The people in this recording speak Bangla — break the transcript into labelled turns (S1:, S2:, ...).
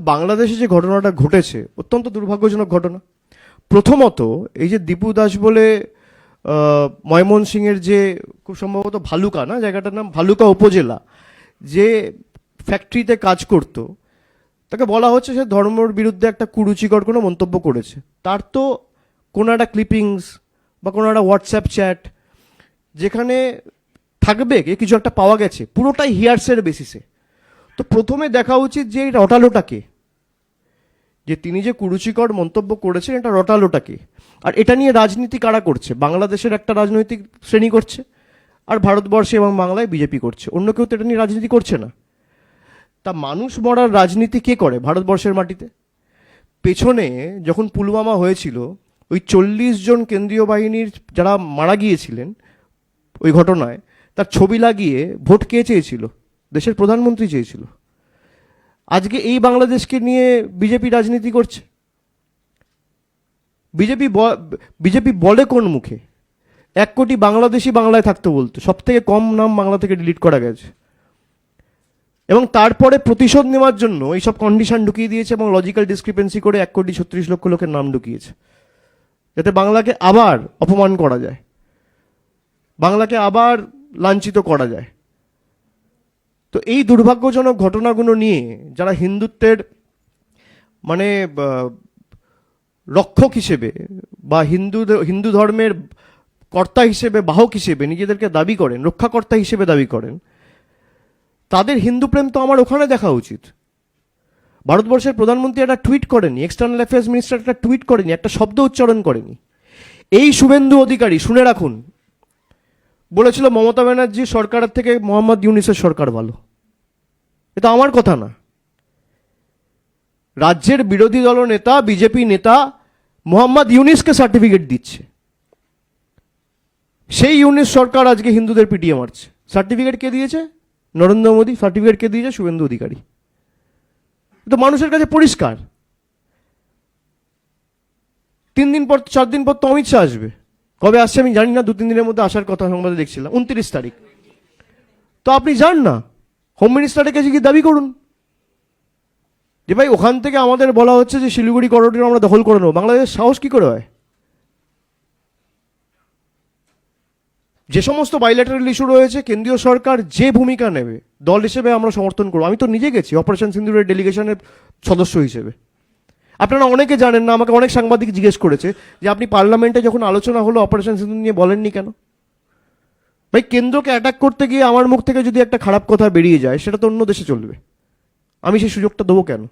S1: বাংলাদেশে যে ঘটনাটা ঘটেছে অত্যন্ত দুর্ভাগ্যজনক ঘটনা। প্রথমত এই যে দীপু দাস বলে আহ, ময়মনসিংহের যে খুব সম্ভবত ভালুকা না জায়গাটার নাম ভালুকা উপজেলা যে ফ্যাক্টরিতে কাজ করতো তাকে বলা হচ্ছে সে ধর্মর বিরুদ্ধে একটা কুরুচিকর কোনো মন্তব্য করেছে। তার তো কোনো একটা ক্লিপিংস বা কোনো একটা হোয়াটসঅ্যাপ চ্যাট যেখানে থাকবে কিছু একটা পাওয়া গেছে পুরোটাই হিয়ার্সের বেসিসে তো প্রথমে দেখা উচিত যে এই রটালোটাকে, যে তিনি যে কুরুচিকর মন্তব্য করেছেন এটা রটালোটাকে। আর এটা নিয়ে রাজনীতি কারা করছে? বাংলাদেশের একটা রাজনৈতিক শ্রেণি করছে, আর ভারতবর্ষে এবং বাংলায় বিজেপি করছে। অন্য কেউ তো এটা নিয়ে রাজনীতি করছে না। তা মানুষ মরার রাজনীতি কে করে ভারতবর্ষের মাটিতে? পেছনে যখন পুলওয়ামা হয়েছিল, ওই চল্লিশ জন কেন্দ্রীয় বাহিনীর যারা মারা গিয়েছিলেন ওই ঘটনায়, তার ছবি লাগিয়ে ভোট কে চেয়েছিল? দেশের প্রধানমন্ত্রী চেয়েছিল। আজকে এই বাংলাদেশকে নিয়ে বিজেপি রাজনীতি করছে। বিজেপি বিজেপি বলে কোন মুখে? এক কোটি বাংলাদেশি বাংলায় থাকতে বলতো। সব থেকে কম নাম বাংলা থেকে ডিলিট করা গেছে। এবং তারপরে প্রতিশোধ নেওয়ার জন্য এইসব কন্ডিশন ঢুকিয়ে দিয়েছে এবং লজিক্যাল ডিসক্রিপেন্সি করে এক কোটি ছত্রিশ লক্ষ লোকের নাম ঢুকিয়েছে। যাতে বাংলাকে আবার অপমান করা যায়। বাংলাকে আবার লাঞ্ছিত করা যায়। তো এই দুর্ভাগ্যজনক ঘটনাগুলো নিয়ে যারা হিন্দুত্বের মানে রক্ষক হিসেবে বা হিন্দু হিন্দু ধর্মের কর্তা হিসেবে, বাহক হিসেবে নিজেদেরকে দাবি করেন, রক্ষাকর্তা হিসেবে দাবি করেন, তাদের হিন্দু প্রেম তো আমার ওখানে দেখা উচিত। ভারতবর্ষের প্রধানমন্ত্রী একটা টুইট করেনি এক্সটার্নাল অ্যাফেয়ার্স মিনিস্টার একটা টুইট করেনি একটা শব্দ উচ্চারণ করেনি এই শুভেন্দু অধিকারী, শুনে রাখুন, বলেছিল মমতা ব্যানার্জি সরকারের থেকে, মোহাম্মদ ইউনিসের সরকার ভালো। এটা আমার কথা না। রাজ্যের বিরোধী দল নেতা, বিজেপি নেতা মোহাম্মদ ইউনিসকে সার্টিফিকেট দিচ্ছে। সেই ইউনিস সরকার আজকে হিন্দুদের পিটিয়ে মারছে। সার্টিফিকেট কে দিয়েছে? নরেন্দ্র মোদী। সার্টিফিকেট কে দিয়েছে? শুভেন্দু অধিকারী। তো মানুষের কাছে পরিষ্কার। তিন দিন পর, চার দিন পর তো অমিত শাহ আসবে। কবে আসছে আমি জানি না দু তিন দিনের মধ্যে আসার কথা সংবাদে দেখছিলাম। উনত্রিশ তারিখ। তো আপনি যান না। হোম মিনিস্টারের কাছে গিয়ে দাবি করুন? যে ভাই, ওখান থেকে আমাদের বলা হচ্ছে যে শিলিগুড়ি করিডোর আমরা দখল করে নেব। বাংলাদেশ সাহস কি করে হয়? যে সমস্ত বাইল্যাটারাল ইস্যু রয়েছে, কেন্দ্রীয় সরকার যে ভূমিকা নেবে, দল হিসেবে আমরা সমর্থন করব। আমি তো নিজে গেছি অপারেশন সিন্দুরের ডেলিগেশনের সদস্য হিসেবে। আপনারা অনেকে জানেন না, আমাকে অনেক সাংবাদিক জিজ্ঞেস করেছে যে আপনি পার্লামেন্টে যখন আলোচনা হলো অপারেশন সিন্দুর নিয়ে বলেননি কেন? ভাই, কেন্দ্রকে অ্যাটাক করতে গিয়ে আমার মুখ থেকে যদি একটা খারাপ কথা বেরিয়ে যায়, সেটা তো অন্য দেশে চলবে। আমি সেই সুযোগটা দেবো কেন?